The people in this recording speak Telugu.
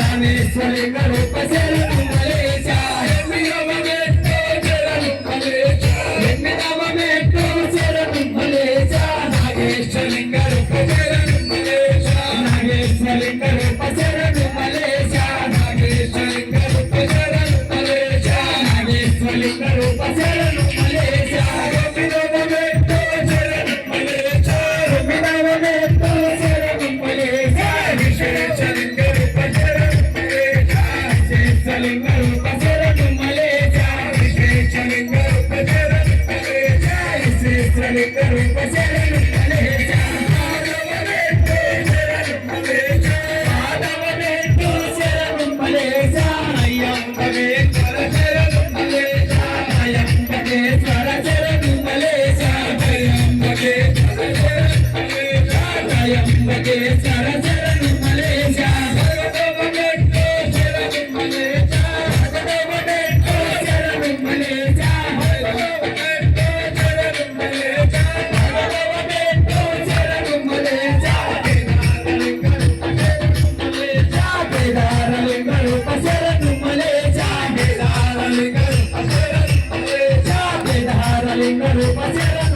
రామేశ్వలింగ రూప శరణు మలేశ విశేషలింగ రూప శరణు Dale, dale,